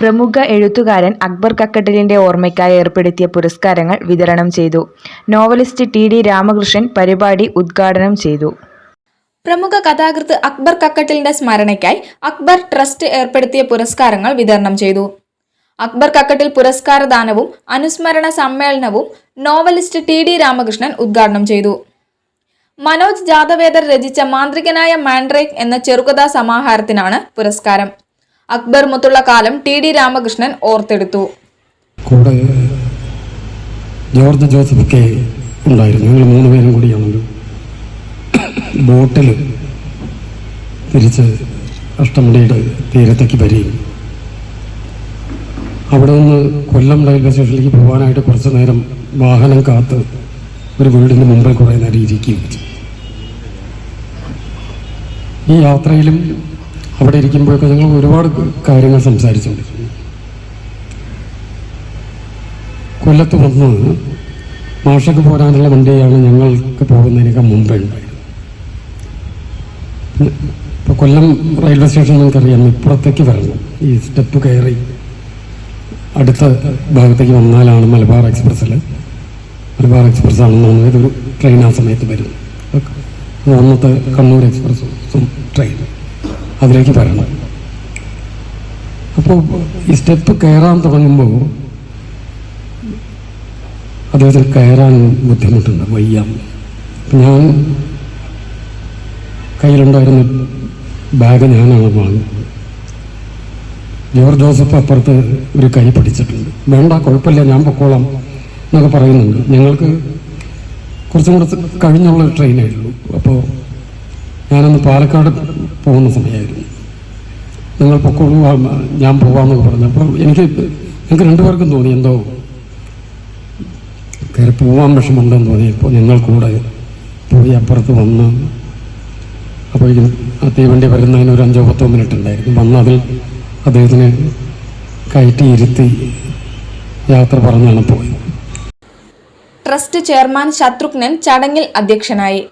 പ്രമുഖ എഴുത്തുകാരൻ അക്ബർ കക്കട്ടിലിന്റെ ഓർമ്മയ്ക്കായി ഏർപ്പെടുത്തിയ പുരസ്കാരങ്ങൾ വിതരണം ചെയ്തു. നോവലിസ്റ്റ് ടി ഡി രാമകൃഷ്ണൻ പരിപാടി ഉദ്ഘാടനം ചെയ്തു. പ്രമുഖ കഥാകൃത്ത് അക്ബർ കക്കട്ടിലിന്റെ സ്മരണയ്ക്കായി അക്ബർ ട്രസ്റ്റ് ഏർപ്പെടുത്തിയ പുരസ്കാരങ്ങൾ വിതരണം ചെയ്തു. അക്ബർ കക്കട്ടിൽ പുരസ്കാരദാനവും അനുസ്മരണ സമ്മേളനവും നോവലിസ്റ്റ് ടി ഡി രാമകൃഷ്ണൻ ഉദ്ഘാടനം ചെയ്തു. മനോജ് ജാദവേദർ രചിച്ച മാന്ത്രികനായ മാൻഡ്രേക്ക് എന്ന ചെറുകഥാ സമാഹാരത്തിനാണ് പുരസ്കാരം. അക്ബർ മുത്തുള്ള കാലം ടി ഡി രാമകൃഷ്ണൻ ഓർത്തെടുത്തു. കൂടെ ജോർജ് ജോസഫൊക്കെ ഉണ്ടായിരുന്നു. ഞങ്ങൾ മൂന്ന് പേരും കൂടിയാണല്ലോ. ബോട്ടിൽ തിരിച്ച് അഷ്ടമുടിയുടെ തീരത്തേക്ക് വരികയും. അവിടെ നിന്ന് കൊല്ലം റെയിൽവേ സ്റ്റേഷനിലേക്ക് പോകാനായിട്ട് കുറച്ച് നേരം വാഹനം കാത്ത് ഒരു വീടിന് മുമ്പിൽ കുറേ നേരം ഇരിക്കുകയും ഈ യാത്രയിലും അവിടെ ഇരിക്കുമ്പോഴൊക്കെ ഞങ്ങൾ ഒരുപാട് കാര്യങ്ങൾ സംസാരിച്ചുകൊണ്ടിരുന്നു. കൊല്ലത്ത് വന്ന് മാഷക്ക് പോരാനുള്ള വണ്ടിയാണ് ഞങ്ങൾക്ക് പോകുന്നതിനൊക്കെ മുമ്പേ ഇപ്പൊ ഇപ്പോൾ കൊല്ലം റെയിൽവേ സ്റ്റേഷൻ നിങ്ങൾക്കറിയാം ഇപ്പുറത്തേക്ക് വരണം. ഈ സ്റ്റെപ്പ് കയറി അടുത്ത ഭാഗത്തേക്ക് വന്നാലാണ് മലബാർ എക്സ്പ്രസ്സിൽ. മലബാർ എക്സ്പ്രസ് ആണെന്ന് തോന്നുന്നത് ഒരു ട്രെയിൻ ആ സമയത്ത് വരും. അത് അന്നത്തെ കണ്ണൂർ എക്സ്പ്രസ് ട്രെയിൻ അതിലേക്ക് വരണം അപ്പോൾ ഈ സ്റ്റെപ്പ് കയറാൻ തുടങ്ങുമ്പോൾ അദ്ദേഹത്തിന് കയറാൻ ബുദ്ധിമുട്ടുണ്ട് വയ്യാം. ഞാൻ കയ്യിലുണ്ടായിരുന്ന ബാഗ് ഞാനാണ് വാങ്ങുന്നത് ജോർജ് ജോസഫ് അപ്പുറത്ത് ഒരു കൈ പിടിച്ചിട്ടുണ്ട്. വേണ്ട കുഴപ്പമില്ല ഞാൻ പൊക്കോളാം എന്നൊക്കെ പറയുന്നുണ്ട്. ഞങ്ങൾക്ക് കുറച്ചും കൂടെ കഴിഞ്ഞുള്ള ട്രെയിനേ ഉള്ളൂ. അപ്പോൾ ഞാനന്ന് പാലക്കാട് പോകുന്ന സമയമായിരുന്നു. നിങ്ങൾ പൊക്കോളൂ ഞാൻ പോവാമെന്നൊക്കെ പറഞ്ഞു അപ്പോൾ എനിക്ക് ഞങ്ങൾക്ക് രണ്ടുപേർക്കും തോന്നി എന്തോ കയറി പോവാൻ വിഷമമുണ്ടെന്ന് തോന്നിയപ്പോൾ നിങ്ങൾ കൂടെ പോയി അപ്പുറത്ത് വന്ന് അപ്പോൾ ആ തീവണ്ടി വരുന്നതിന് ഒരു അഞ്ചോ പത്തോ മിനിറ്റ് ഉണ്ടായിരുന്നു. വന്ന് അതിൽ അദ്ദേഹത്തിന് കയറ്റി ഇരുത്തി യാത്ര പറഞ്ഞാണ് പോയത്. ട്രസ്റ്റ് ചെയർമാൻ ശത്രുഘ്നൻ ചടങ്ങിൽ അധ്യക്ഷനായി.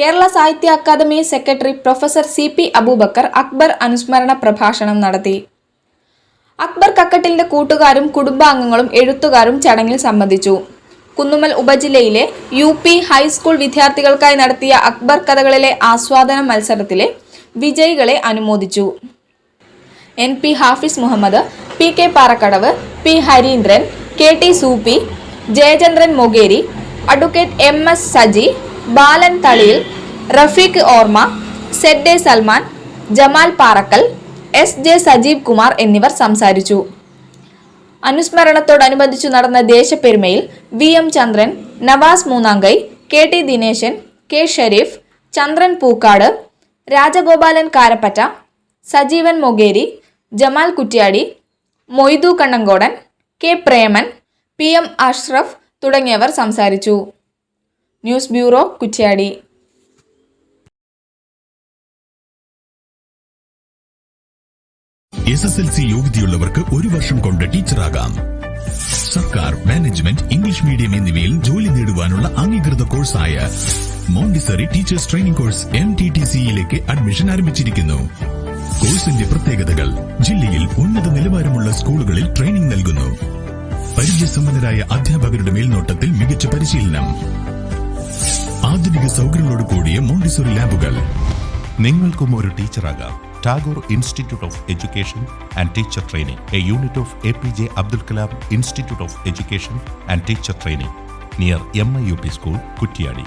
Kerala Sahitya Akademi secretary professor C P Abubakar Akbar അനുസ്മരണ പ്രഭാഷണം നടത്തി. അക്ബർ കക്കട്ടിലിന്റെ കൂട്ടുകാരും കുടുംബാംഗങ്ങളും എഴുത്തുകാരും ചടങ്ങിൽ സംബന്ധിച്ചു. കുന്നുമൽ ഉപജില്ലയിലെ യു പി ഹൈസ്കൂൾ വിദ്യാർത്ഥികൾക്കായി നടത്തിയ അക്ബർ കഥകളിലെ ആസ്വാദന മത്സരത്തിലെ വിജയികളെ അനുമോദിച്ചു. N P Hafis Muhammad P K Parakkadavu P Harindran K T Soopy Jayachandran Mogeri advocate M S Saji Balan Thaliyil Rafeeq ഓർമ്മ Z A Salman Jamal Parakkal S J Sajeev Kumar എന്നിവർ സംസാരിച്ചു. അനുസ്മരണത്തോടനുബന്ധിച്ചു നടന്ന ദേശപ്പെരുമയിൽ V M Chandran Navas Moonnankai K T Dineshan K Sharif Chandran Pookkad Rajagopalan Karapatta Sajeevan Mogeri Jamal Kuttiadi Moidu Kannankodan K Preman P M Ashraf തുടങ്ങിയവർ സംസാരിച്ചു. News bureau Kuttiadi. S S L C യോഗ്യതയുള്ളവർക്ക് ഒരു വർഷം കൊണ്ട് ടീച്ചറാകാം. സർക്കാർ management English medium എന്നിവയിൽ ജോലി നേടുവാനുള്ള അംഗീകൃത കോഴ്സായ Montessori teachers training course M T T സിയിലേക്ക് അഡ്മിഷൻ ആരംഭിച്ചിരിക്കുന്നു. കോഴ്സിന്റെ പ്രത്യേകതകൾ ജില്ലയിൽ ഉന്നത നിലവാരമുള്ള സ്കൂളുകളിൽ ട്രെയിനിംഗ് നൽകുന്നു. പരിചയസമ്പന്നരായ അധ്യാപകരുടെ മേൽനോട്ടത്തിൽ മികച്ച പരിശീലനം. ആധുനിക സൗകര്യങ്ങളോട് കൂടിയ മോണ്ടിസോറി ലാബുകൾ. നിങ്ങൾക്കും ഒരു ടീച്ചറാകാം. Tagore institute of education and teacher training. A unit of A P J Abdul Kalam institute of education and teacher training. Near M I U P school Kuttiady.